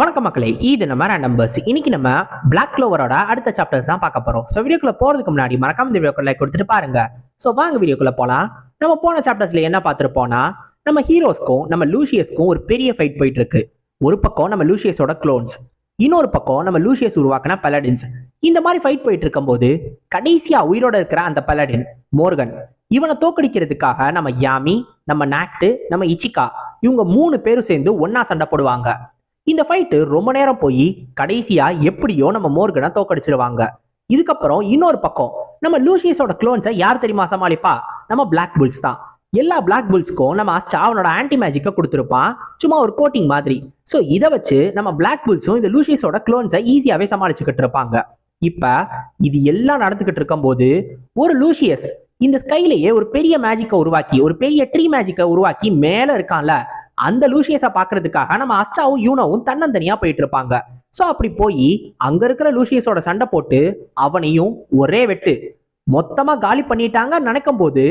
வணக்கம் மக்களே இது நம்ம நம்பர்ஸ் இன்னைக்கு நம்ம பிளாக் க்ளோவரோட அடுத்த சாப்டர்ஸ் தான் பார்க்க போறோம். ஸோ வீடியோக்குள்ள போறதுக்கு முன்னாடி மறக்காம இந்த வீடியோக்குள்ள லைக் கொடுத்துட்டு பாருங்க. ஸோ வாங்க வீடியோக்குள்ள போலாம். நம்ம போன சாப்டர்ஸ்ல என்ன பார்த்துருப்போம்னா நம்ம ஹீரோஸ்க்கும் நம்ம லூசியஸ்க்கும் ஒரு பெரிய ஃபைட் போயிட்டு இருக்கு ஒரு பக்கம் நம்ம லூசியஸோட க்ளோன்ஸ் இன்னொரு பக்கம் நம்ம லூசியஸ் உருவாக்கின பலடின்ஸ் இந்த மாதிரி ஃபைட் போயிட்டு இருக்கும்போது கடைசியா உயிரோட இருக்கிற அந்த பலடின் மோர்கன் இவனை தோக்கடிக்கிறதுக்காக நம்ம யாமி நம்ம நாக்டு நம்ம இச்சிகா இவங்க மூணு பேரும் சேர்ந்து ஒன்னா சண்டை போடுவாங்க. இந்த ஃபைட்டு ரொம்ப நேரம் போய் கடைசியாக எப்படியோ நம்ம மோர்கனை தோக்கடிச்சிருவாங்க. இதுக்கப்புறம் இன்னொரு பக்கம் நம்ம லூசியஸோட க்ளோன்ஸை யார் தெரியுமா சமாளிப்பா? நம்ம பிளாக் புல்ஸ் தான். எல்லா பிளாக் புல்ஸ்க்கும் நம்ம அஸ்டா அவனோட ஆன்டி மேஜிக்கை கொடுத்துருப்பான் சும்மா ஒரு கோட்டிங் மாதிரி. ஸோ இதை வச்சு நம்ம பிளாக் புல்ஸும் இந்த லூசியஸோட க்ளோன்ஸை ஈஸியாகவே சமாளிச்சுக்கிட்டு இருப்பாங்க. இப்போ இது எல்லாம் நடந்துக்கிட்டு இருக்கும்போது ஒரு லூசியஸ் இந்த ஸ்கைலேயே ஒரு பெரிய மேஜிக்கை உருவாக்கி ஒரு பெரிய ட்ரீ மேஜிக்கை உருவாக்கி மேலே இருக்கான்ல. அந்த லூசியஸை பார்க்கறதுக்காக நம்ம அஸ்டாவும் யூனோவும் தன்னந்தனியா போயிட்டு இருப்பாங்க ஸோ அப்படி போய் அங்க இருக்கிற லூசியஸோட சண்டை போட்டு அவனையும் ஒரே வெட்டு மொத்தமா காலி பண்ணிட்டாங்க நினைக்கும் போது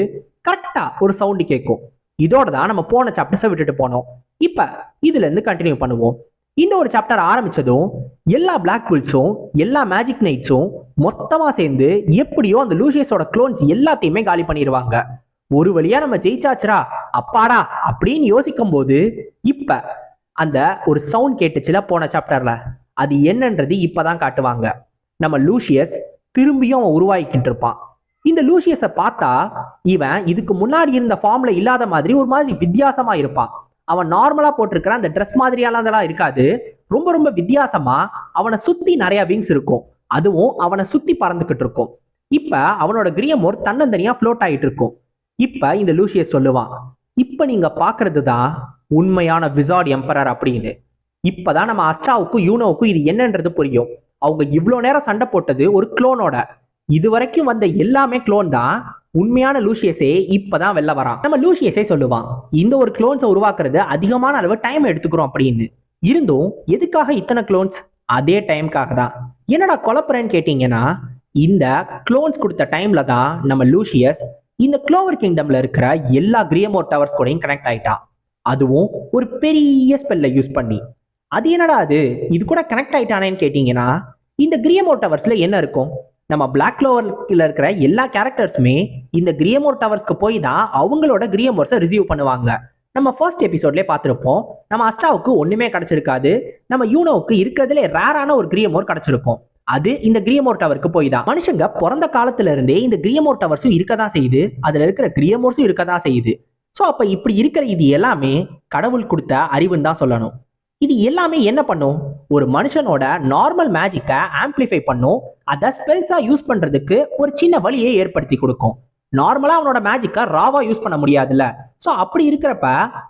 கரெக்டா ஒரு சவுண்டு கேட்கும் இதோட தான் நம்ம போன சாப்டர்ஸை விட்டுட்டு போனோம். இப்ப இதுல இருந்து கண்டினியூ பண்ணுவோம். இந்த ஒரு சாப்டர் ஆரம்பிச்சதும் எல்லா பிளாக் புல்ஸும் எல்லா மேஜிக் நைட்ஸும் மொத்தமா சேர்ந்து எப்படியோ அந்த லூசியஸோட க்ளோன்ஸ் எல்லாத்தையுமே காலி பண்ணிடுவாங்க ஒரு வழியா நம்ம ஜெயிச்சாச்சுரா அப்பாடா அப்படின்னு யோசிக்கும் போது இப்ப அந்த ஒரு சவுண்ட் கேட்டுச்சுல போன சாப்டர்ல அது என்னன்றது இப்பதான் காட்டுவாங்க. நம்ம லூசியஸ் திரும்பியும் அவன் உருவாக்கிட்டு இருப்பான். இந்த லூசியஸை பார்த்தா இவன் இதுக்கு முன்னாடி இருந்த ஃபார்ம்ல இல்லாத மாதிரி ஒரு மாதிரி வித்தியாசமா இருப்பான். அவன் நார்மலா போட்டிருக்கிற அந்த ட்ரெஸ் மாதிரியாலாம் இருக்காது. ரொம்ப ரொம்ப வித்தியாசமா அவனை சுத்தி நிறைய விங்ஸ் இருக்கும். அதுவும் அவனை சுத்தி பறந்துகிட்டு இருக்கும். இப்ப அவனோட கிரியமோர் தன்னந்தனியா ஃப்ளோட் ஆயிட்டு இருக்கும். இப்ப இந்த லூசியஸ் சொல்லுவான் இப்போ நீங்க பாக்குறது தான் உண்மையான விசார்ட் எம்பரர் அப்படின்னு. இப்பதான் நம்ம அஸ்டாவுக்கும் யூனோவுக்கும் இது என்னன்றது புரியும். அவங்க இவ்வளோ நேரம் சண்டை போட்டது ஒரு குளோனோட இது வரைக்கும் வந்த எல்லாமே குளோன் தான். உண்மையான லூசியஸே இப்பதான் வெளில வரான். நம்ம லூசியஸே சொல்லுவான் இந்த ஒரு குளோன்ஸை உருவாக்குறது அதிகமான அளவு டைம் எடுத்துக்கிறோம் அப்படின்னு. இருந்தும் எதுக்காக இத்தனை குளோன்ஸ் அதே டைம்காக தான். என்னடா குழப்பறேன்னு கேட்டீங்கன்னா இந்த குளோன்ஸ் கொடுத்த டைம்ல தான் நம்ம லூசியஸ் இந்த க்ளோவர் கிங்டம்ல இருக்கிற எல்லா கிரியமோ டவர்ஸ் கூடயும் கனெக்ட் ஆயிட்டான் அதுவும் ஒரு பெரிய ஸ்பெல்ல யூஸ் பண்ணி. அது என்னடா அது? இது கூட கனெக்ட் ஆயிட்டானேன்னு கேட்டீங்கன்னா இந்த கிரியமோ டவர்ஸ்ல என்ன இருக்கும்? நம்ம பிளாக் க்ளோவர்ல இருக்கிற எல்லா கேரக்டர்ஸுமே இந்த கிரியமோர் டவர்ஸ்க்கு போய் தான் அவங்களோட கிரியமோர்ஸை ரிசீவ் பண்ணுவாங்க. நம்ம ஃபர்ஸ்ட் எபிசோட்லேயே பார்த்துருப்போம். நம்ம அஸ்டாவுக்கு ஒன்றுமே கிடச்சிருக்காது. நம்ம யூனோவுக்கு இருக்கிறதுல ரேரான ஒரு கிரியமோர் கிடச்சிருக்கும். அது இந்த கிரியமோர் டவருக்கு போய் தான் மனுஷங்க பிறந்த காலத்துல இருந்தே இந்த கிரியமோர் டவர்ஸும் இருக்க தான் செய்யுது. அதுல இருக்கிற கிரியமோர்ஸும் இருக்க தான் செய்யுது. ஸோ அப்ப இப்படி இருக்கிற இது எல்லாமே கடவுள் கொடுத்த அறிவுன்னு தான் சொல்லணும். இது எல்லாமே என்ன பண்ணும்? ஒரு மனுஷனோட நார்மல் மேஜிக்கை ஆம்பிளிஃபை பண்ணும். அதை ஸ்பெல்ஸா யூஸ் பண்றதுக்கு ஒரு சின்ன வழியை ஏற்படுத்தி கொடுக்கும். நார்மலா அவனோட மேஜிக்கை ராவா யூஸ் பண்ண முடியாதுல்ல. ஸோ அப்படி இருக்கிறப்ப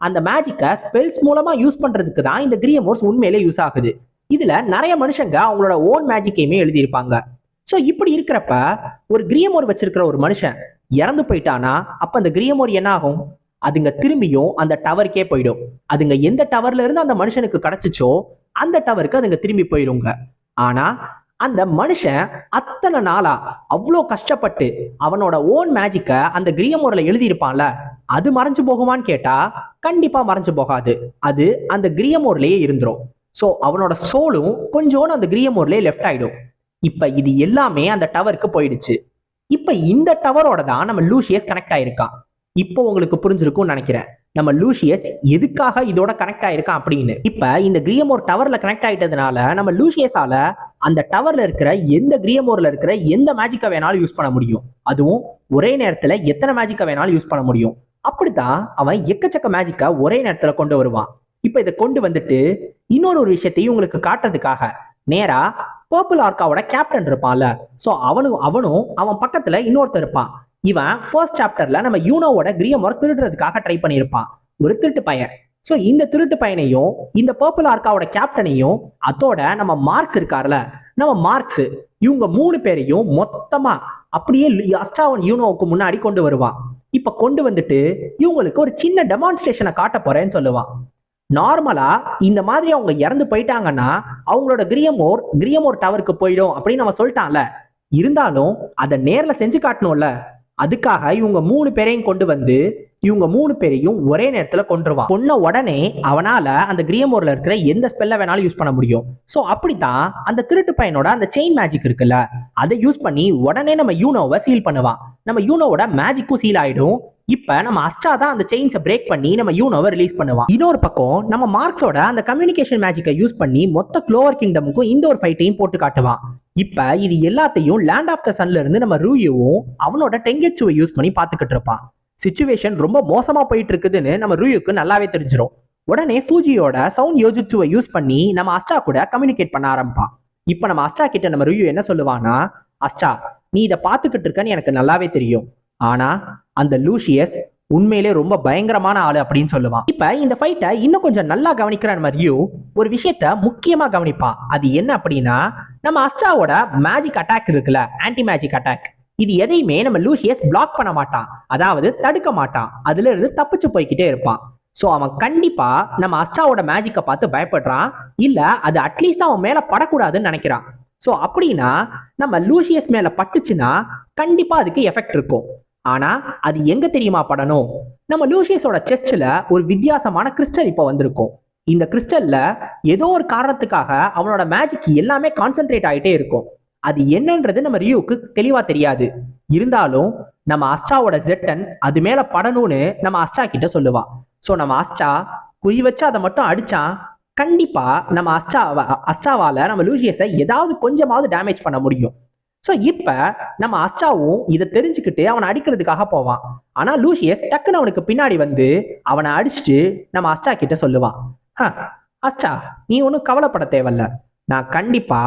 அந்த மேஜிக்கை ஸ்பெல்ஸ் மூலமா யூஸ் பண்றதுக்கு தான் இந்த கிரியமோர்ஸ் உண்மையிலே யூஸ் ஆகுது. இதுல நிறைய மனுஷங்க அவங்களோட ஓன் மேஜிக்கையுமே எழுதியிருப்பாங்க. ஸோ இப்படி இருக்கிறப்ப ஒரு கிரியமோர் வச்சிருக்கிற ஒரு மனுஷன் இறந்து போயிட்டானா அப்ப அந்த கிரியமோர் என்ன ஆகும் அதுங்க திரும்பியும் அந்த டவருக்கே போயிடும். அதுங்க எந்த டவர்ல இருந்து அந்த மனுஷனுக்கு கிடைச்சிச்சோ அந்த டவருக்கு அதுங்க திரும்பி போயிடுங்க ஆனா அந்த மனுஷன் அத்தனை நாளா அவ்வளோ கஷ்டப்பட்டு அவனோட ஓன் மேஜிக்கை அந்த கிரியமோர்ல எழுதியிருப்பான்ல அது மறைஞ்சு போகுமான்னு கேட்டா கண்டிப்பா மறைஞ்சு போகாது. அது அந்த கிரியமோர்லயே இருந்துரும். ஸோ அவனோட சோலும் கொஞ்சோன்னு அந்த கிரியமோர்லயே லெஃப்ட் ஆயிடும். இப்போ இது எல்லாமே அந்த டவருக்கு போயிடுச்சு. இப்போ இந்த டவரோட தான் நம்ம லூசியஸ் கனெக்ட் ஆயிருக்கான். இப்போ உங்களுக்கு புரிஞ்சிருக்கும்னு நினைக்கிறேன். நம்ம லூசியஸ் எதுக்காக இதோட கனெக்ட் ஆயிருக்கான் அப்படின்னு. இப்ப இந்த கிரியமோர் டவர்ல கனெக்ட் ஆயிட்டதுனால நம்ம லூசியஸால அந்த டவர்ல இருக்கிற எந்த கிரியமோர்ல இருக்கிற எந்த மேஜிக்கை வேணாலும் யூஸ் பண்ண முடியும். அதுவும் ஒரே நேரத்துல எத்தனை மேஜிக்கை வேணாலும் யூஸ் பண்ண முடியும். அப்படித்தான் அவன் எக்கச்சக்க மேஜிக்கை ஒரே நேரத்துல கொண்டு வருவான். இப்ப இதை கொண்டு வந்துட்டு இன்னொரு ஒரு விஷயத்தையும் உங்களுக்கு காட்டுறதுக்காக. நேரா பர்பிள் ஆர்காவோட கேப்டன் இருப்பான்ல. சோ அவனும் அவனும் அவன் பக்கத்துல இன்னொருத்தர் இருப்பான். இவன் ஃபர்ஸ்ட் சாப்டர்ல நம்ம யூனோவோட கிரியமோர் திருடுறதுக்காக ட்ரை பண்ணியிருப்பான். ஒரு திருட்டு பையன். ஸோ இந்த திருட்டு பையனையும் இந்த பர்பிள் ஆர்காவோட கேப்டனையும் அதோட நம்ம மார்க்ஸ் இருக்கார்ல. நம்ம மார்க்ஸ் இவங்க மூணு பேரையும் மொத்தமா அப்படியே அஸ்டாவன் யூனோவுக்கு முன்னாடி கொண்டு வருவான். இப்ப கொண்டு வந்துட்டு இவங்களுக்கு ஒரு சின்ன டெமான்ஸ்ட்ரேஷனை காட்ட போறேன்னு சொல்லுவான். நார்மலா இந்த மாதிரி அவங்க இறந்து போயிட்டாங்கன்னா அவங்களோட கிரியமோர் கிரியமோர் டவருக்கு போயிடும் அப்படின்னு நம்ம சொல்லிட்டான்ல. இருந்தாலும் அதை நேர்ல செஞ்சு காட்டணும்ல. அதுக்காக இவங்க மூணு பேரையும் கொண்டு வந்து இவங்க மூணு பேரையும் ஒரே நேரத்துல கொன்றுவான் கொன்ன உடனே அவனால அந்த கிரியமோர்ல இருக்கிற எந்த ஸ்பெல்ல வேணாலும் யூஸ் பண்ண முடியும். சோ அப்படித்தான் அந்த திருட்டு பையனோட அந்த செயின் மேஜிக் இருக்குல்ல அதை யூஸ் பண்ணி உடனே நம்ம யூனோவை சீல் பண்ணுவான் நம்ம யூனோவோட மேஜிக்கும் சீல் ஆயிடும். இப்ப நம்ம அஸ்டா தான் அந்த செயின்ஸை பிரேக் பண்ணி நம்ம யூனோவை ரிலீஸ் பண்ணுவான் இன்னொரு பக்கம் நம்ம மார்க்ஸோட அந்த கம்யூனிகேஷன் மேஜிக்கை யூஸ் பண்ணி மொத்த க்ளோவர் கிங்டமுக்கும் இந்த ஒரு ஃபைட்டையும் போட்டு காட்டுவான் இப்ப இது எல்லாத்தையும் லேண்ட் ஆஃப் த சன்ல இருந்து நம்ம ரூயுவும் அவனோட டெங்கெட்சுவை யூஸ் பண்ணி பார்த்துக்கிட்டு இருப்பான் சுச்சுவேஷன் ரொம்ப மோசமாக போயிட்டு இருக்குதுன்னு நம்ம ரூயுக்கு நல்லாவே தெரிஞ்சிடும் உடனே ஃபூஜியோட சவுண்ட் யோஜிச்சுவை யூஸ் பண்ணி நம்ம அஸ்டா கூட கம்யூனிகேட் பண்ண ஆரம்பிப்பான். இப்போ நம்ம அஸ்டா கிட்ட நம்ம ரிவ்யூ என்ன சொல்லுவானா அஸ்டா நீ இதை பார்த்துக்கிட்டு இருக்கன்னு எனக்கு நல்லாவே தெரியும். ஆனா அந்த லூசியஸ் உண்மையிலே ரொம்ப பயங்கரமான ஆளு அப்படின்னு சொல்லுவான். இப்ப இந்த ஃபைட்டை இன்னும் கொஞ்சம் நல்லா கவனிக்கிற நம்ம ரியூ. ஒரு விஷயத்த முக்கியமா கவனிப்பான். அது என்ன அப்படின்னா நம்ம அஸ்டாவோட மேஜிக் அட்டாக் இருக்குல்ல ஆன்டி மேஜிக் அட்டாக் இது எதையுமே நம்ம லூசியஸ் பிளாக் பண்ண மாட்டான். அதாவது தடுக்க மாட்டான். அதுல இருந்து தப்பிச்சு போய்கிட்டே இருப்பான். சோ அவன் கண்டிப்பா நம்ம அஸ்டாவோட மேஜிக்கை பார்த்து பயப்படுறான். இல்ல அது அட்லீஸ்ட் அவன் மேல படக்கூடாதுன்னு நினைக்கிறான். சோ அப்படின்னா நம்ம லூசியஸ் மேல பட்டுச்சுன்னா கண்டிப்பா அதுக்கு எஃபெக்ட் இருக்கும். ஆனா அது எங்க தெரியுமா படணும்? நம்ம லூசியஸோட செஸ்ட்ல ஒரு வித்தியாசமான கிறிஸ்டல் இப்போ வந்திருக்கும். இந்த கிறிஸ்டல்ல ஏதோ ஒரு காரணத்துக்காக அவனோட மேஜிக் எல்லாமே கான்சென்ட்ரேட் ஆகிட்டே இருக்கும். அது என்னன்றது நம்ம ரியூக்கு தெளிவா தெரியாது. இருந்தாலும் நம்ம அஸ்டாவோட ஜெட்டன் அது மேல படணும்னு நம்ம அஸ்டா கிட்ட சொல்லுவா. ஸோ நம்ம அஸ்டா குறி வச்சு அதை மட்டும் அடிச்சா கண்டிப்பா நம்ம அஸ்டா அஸ்டாவால நம்ம லூசியஸை ஏதாவது கொஞ்சமாவது டேமேஜ் பண்ண முடியும். ஸோ இப்ப நம்ம அஸ்டாவும் இதை தெரிஞ்சுக்கிட்டு அவனை அடிக்கிறதுக்காக போவான். ஆனா லூசியஸ் டக்குன்னு அவனுக்கு பின்னாடி வந்து அவனை அடிச்சுட்டு நம்ம அஸ்டா கிட்ட சொல்லுவான் ஆ அஸ்டா நீ ஒன்றும் கவலைப்பட தேவையில்ல. நான் கண்டிப்பா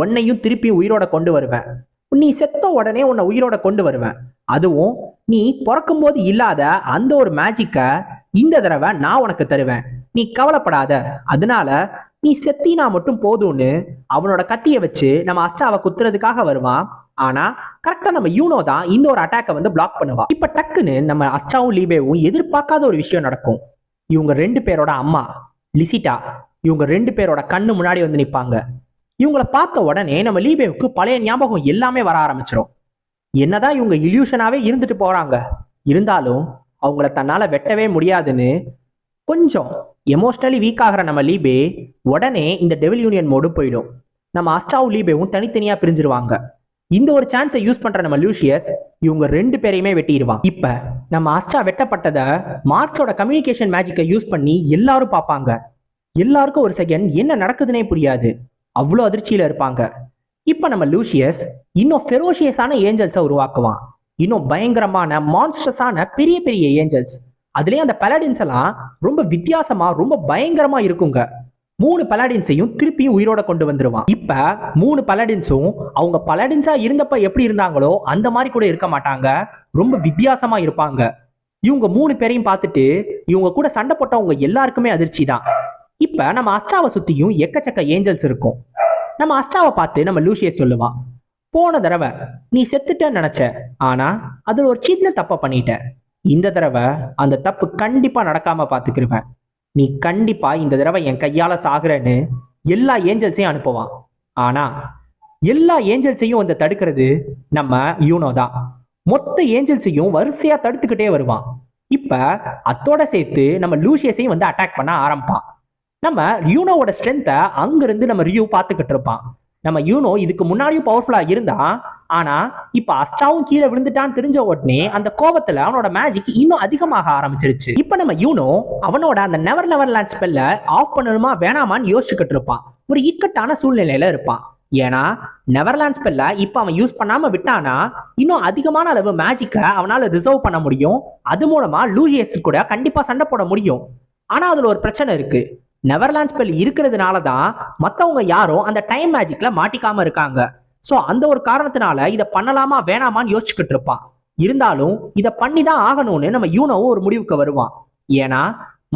உன்னையும் திருப்பி உயிரோட கொண்டு வருவேன். நீ செத்த உடனே உன்னை உயிரோட கொண்டு வருவேன். அதுவும் நீ பிறக்கும்போது இல்லாத அந்த ஒரு மேஜிக்கை இந்த தடவை நான் உனக்கு தருவேன். நீ கவலைப்படாத. அதனால நீ செத்தினா மட்டும் போதும்னு அவனோட கத்தியை வச்சு நம்ம அஸ்டாவை குத்துறதுக்காக வருவான். ஆனா கரெக்டா நம்ம யூனோ தான் இந்த ஒரு அட்டாக்கை வந்து பிளாக் பண்ணுவா இப்ப டக்குன்னு நம்ம அஸ்டாவும் லீபேவும் எதிர்பார்க்காத ஒரு விஷயம் நடக்கும். இவங்க ரெண்டு பேரோட அம்மா லிசிட்டா இவங்க ரெண்டு பேரோட கண்ணு முன்னாடி வந்து நிற்பாங்க இவங்கள பார்த்த உடனே நம்ம லீபேவுக்கு பழைய ஞாபகம் எல்லாமே வர ஆரம்பிச்சிடும் என்னதான் இவங்க இல்யூஷனாவே இருந்துட்டு போறாங்க. இருந்தாலும் அவங்கள தன்னால வெட்டவே முடியாதுன்னு கொஞ்சம் எமோஷ்னலி வீக் ஆகிற நம்ம லீபே உடனே இந்த டெவில் யூனியன் மோடு போயிடும். நம்ம அஸ்டாவ் லீபேவும் தனித்தனியா பிரிஞ்சிருவாங்க. இந்த ஒரு சான்ஸை யூஸ் பண்ற நம்ம லூசியஸ் இவங்க ரெண்டு பேரையுமே வெட்டிடுவான் இப்ப நம்ம அஸ்டா வெட்டப்பட்டதை மார்க்ஸோட கம்யூனிகேஷன் மேஜிக்கை யூஸ் பண்ணி எல்லாரும் பார்ப்பாங்க. எல்லாருக்கும் ஒரு செகண்ட் என்ன நடக்குதுன்னே புரியாது. அவ்வளோ அதிர்ச்சியில இருப்பாங்க. இப்ப நம்ம லூசியஸ் இன்னும் ஃபெரோஷியஸான ஏஞ்சல்ஸை உருவாக்குவான். இன்னும் பயங்கரமான மான்ஸ்டர்ஸான பெரிய பெரிய ஏஞ்சல்ஸ். அதுலேயும் அந்த பலாடின்ஸ் எல்லாம் ரொம்ப வித்தியாசமா ரொம்ப பயங்கரமா இருக்குங்க. மூணு பலாடின்ஸையும் திருப்பியும் உயிரோட கொண்டு வந்துருவான். இப்ப மூணு பலாடின்ஸும் அவங்க பலாடின்ஸா இருந்தப்ப எப்படி இருந்தாங்களோ அந்த மாதிரி கூட இருக்க மாட்டாங்க. ரொம்ப வித்தியாசமா இருப்பாங்க. இவங்க மூணு பேரையும் பார்த்துட்டு இவங்க கூட சண்டை போட்டவங்க எல்லாருக்குமே அதிர்ச்சி தான் இப்போ நம்ம அஸ்டாவை சுற்றியும் எக்கச்சக்க ஏஞ்சல்ஸ் இருக்கும். நம்ம அஸ்டாவை பார்த்து நம்ம லூசியஸ் சொல்லுவான் போன தடவை நீ செத்துட்டேன்னு நினச்ச ஆனால் அதில் ஒரு சின்ன தப்பை பண்ணிட்ட. இந்த தடவை அந்த தப்பு கண்டிப்பாக நடக்காமல் பார்த்துக்கிருவேன். நீ கண்டிப்பாக இந்த தடவை என் கையால் சாகுறேன்னு எல்லா ஏஞ்சல்ஸையும் அனுப்புவான் ஆனா எல்லா ஏஞ்சல்ஸையும் வந்து தடுக்கிறது நம்ம யூனோ தான். மொத்த ஏஞ்சல்ஸையும் வரிசையாக தடுத்துக்கிட்டே வருவான். இப்போ அத்தோட சேர்த்து நம்ம லூசியஸையும் வந்து அட்டாக் பண்ண ஆரம்பிப்பான் நம்ம யூனோவோட ஸ்ட்ரென்த்தை அங்கிருந்து நம்ம ரியூ பார்த்துக்கிட்டு இருப்பான். நம்ம யூனோ இதுக்கு முன்னாடியும் பவர்ஃபுல்லா இருந்தா ஆனா இப்ப அஸ்டாவும் கீழே விழுந்துட்டான்னு தெரிஞ்ச உடனே அந்த கோபத்துல அவனோட மேஜிக் இன்னும் அதிகமாக ஆரம்பிச்சிருச்சு. இப்ப நம்ம யூனோ அவனோட அந்த நெவர் நெவர் லேண்ட் ஸ்பெல்ல ஆஃப் பண்ணணுமா வேணாமான்னு யோசிச்சுக்கிட்டு இருப்பான். ஒரு இக்கட்டான சூழ்நிலையில இருப்பான். ஏன்னா நெவர்லாண்ட் ஸ்பெல்ல இப்போ அவன் யூஸ் பண்ணாம விட்டானா இன்னும் அதிகமான அளவு மேஜிக்கை அவனால ரிசர்வ் பண்ண முடியும். அது மூலமா லூசியஸ் கூட கண்டிப்பா சண்டை போட முடியும். ஆனா அதுல ஒரு பிரச்சனை இருக்கு. நெவர்லாண்ட் ஸ்பெல் இருக்கிறதுனால தான் மற்றவங்க யாரும் அந்த டைம் மேஜிக்ல மாட்டிக்காம இருக்காங்க. ஸோ அந்த ஒரு காரணத்தினால இதை பண்ணலாமா வேணாமான்னு யோசிச்சுக்கிட்டு இருப்பான் இருந்தாலும் இதை பண்ணி தான் ஆகணும்னு நம்ம யூனோவும் ஒரு முடிவுக்கு வருவான். ஏன்னா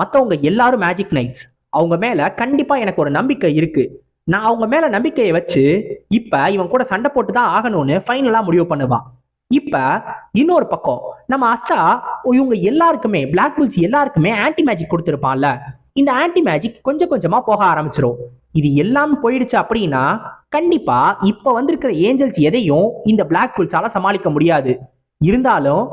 மற்றவங்க எல்லாரும் மேஜிக் நைட்ஸ் அவங்க மேல கண்டிப்பா எனக்கு ஒரு நம்பிக்கை இருக்கு. நான் அவங்க மேல நம்பிக்கையை வச்சு இப்ப இவன் கூட சண்டை போட்டு தான் ஆகணும்னு ஃபைனலா முடிவு பண்ணுவான். இப்ப இன்னொரு பக்கம் நம்ம அஸ்டா இவங்க எல்லாருக்குமே பிளாக் புல்ஸ் எல்லாருக்குமே ஆன்டி மேஜிக் கொடுத்துருப்பான்ல. இந்த ஆன்டி மேஜிக் கொஞ்சம் கொஞ்சமா போக ஆரம்பிச்சிடும் இது எல்லாம் போயிடுச்சு அப்படின்னா கண்டிப்பா இப்ப வந்திருக்கிற ஏஞ்சல்ஸ் எதையும் இந்த பிளாக் புல்ஸால சமாளிக்க முடியாது. இருந்தாலும்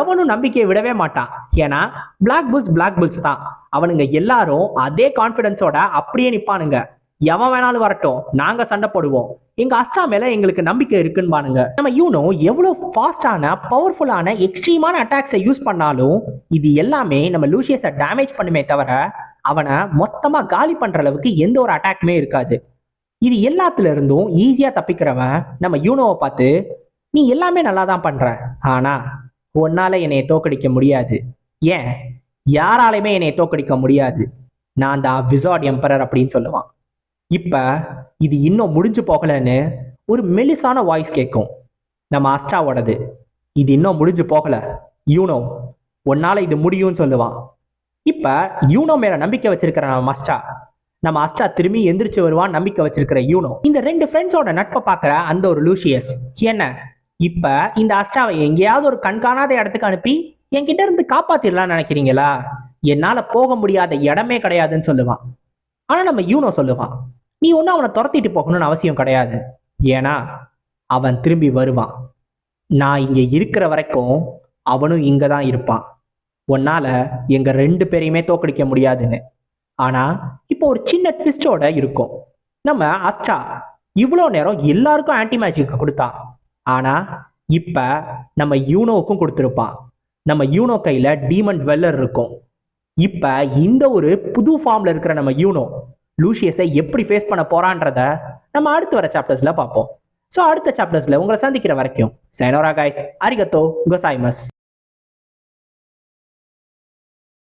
எவனும் நம்பிக்கையை விடவே மாட்டான். ஏன்னா பிளாக் புல்ஸ் பிளாக் புல்ஸ் தான். அவனுங்க எல்லாரும் அதே கான்ஃபிடன்ஸோட அப்படியே நிப்பானுங்க. எவன் வேணாலும் வரட்டும் நாங்க சண்டை போடுவோம். எங்க அஸ்டா மேல எங்களுக்கு நம்பிக்கை இருக்குன்னு பானுங்க நம்ம யூனோ எவ்வளவு ஃபாஸ்டான பவர்ஃபுல்லான எக்ஸ்ட்ரீமான அட்டாக்ஸை யூஸ் பண்ணாலும் இது எல்லாமே நம்ம லூசியஸை டேமேஜ் பண்ணுமே தவிர அவனை மொத்தமா காலி பண்ற அளவுக்கு எந்த ஒரு அட்டாக்குமே இருக்காது. இது எல்லாத்துல இருந்தும் ஈஸியா தப்பிக்கிறவன் நம்ம யூனோவை பார்த்து நீ எல்லாமே நல்லா தான் பண்ற ஆனா உன்னால என்னை தோக்கடிக்க முடியாது. ஏன்? யாராலையுமே என்னை தோக்கடிக்க முடியாது. நான் தான் விசார்ட் எம்பரர் அப்படின்னு சொல்லுவான். இப்ப இது இன்னும் முடிஞ்சு போகலன்னு ஒரு மெலிசான வாய்ஸ் கேட்கும். நம்ம அஸ்டாவோடது. இது இன்னும் முடிஞ்சு போகல. யூனோ உன்னால இது முடியும்னு சொல்லுவான். இப்ப யூனோ மேல நம்பிக்கை வச்சிருக்கிற மஸ்டா. நம்ம அஸ்டா திரும்பி எந்திரிச்சு வருவான் நம்பிக்கை வச்சிருக்கிற யூனோ. இந்த ரெண்டு ஃப்ரெண்ட்ஸோட நட்பை பார்க்குற அந்த ஒரு லூசியஸ் என்ன? இப்ப இந்த அஸ்டாவை எங்கேயாவது ஒரு கண்காணாத இடத்துக்கு அனுப்பி என்கிட்ட இருந்து காப்பாத்திடலாம்னு நினைக்கிறீங்களா? என்னால போக முடியாத இடமே கிடையாதுன்னு சொல்லுவான். ஆனா நம்ம யூனோ சொல்லுவான் நீ ஒன்றும் அவனை துரத்திட்டு போகணும்னு அவசியம் கிடையாது. ஏன்னா அவன் திரும்பி வருவான். நான் இங்க இருக்கிற வரைக்கும் அவனும் இங்க தான் இருப்பான். உன்னால எங்க ரெண்டு பேரையுமே தோக்கடிக்க முடியாதுன்னு. ஆனா இப்போ ஒரு சின்ன ட்விஸ்டோட இருக்கும். நம்ம அஸ்டா இவ்வளோ நேரம் எல்லாருக்கும் ஆன்டி மேஜிக் கொடுத்தா. ஆனா இப்ப நம்ம யூனோவுக்கும் கொடுத்துருப்பான் நம்ம யூனோ கையில டீமன் வெல்லர் இருக்கும். இப்ப இந்த ஒரு புது ஃபார்ம்ல இருக்கிற நம்ம யூனோ லூசியஸை எப்படி ஃபேஸ் பண்ண போறான்றத நம்ம அடுத்து வர சாப்டர்ஸ்ல பார்ப்போம். ஸோ அடுத்த சாப்டர்ஸ்ல உங்களை சந்திக்கிற வரைக்கும் சைனோரா கைஸ் அரிகத்தோ குசாய்மஸ்.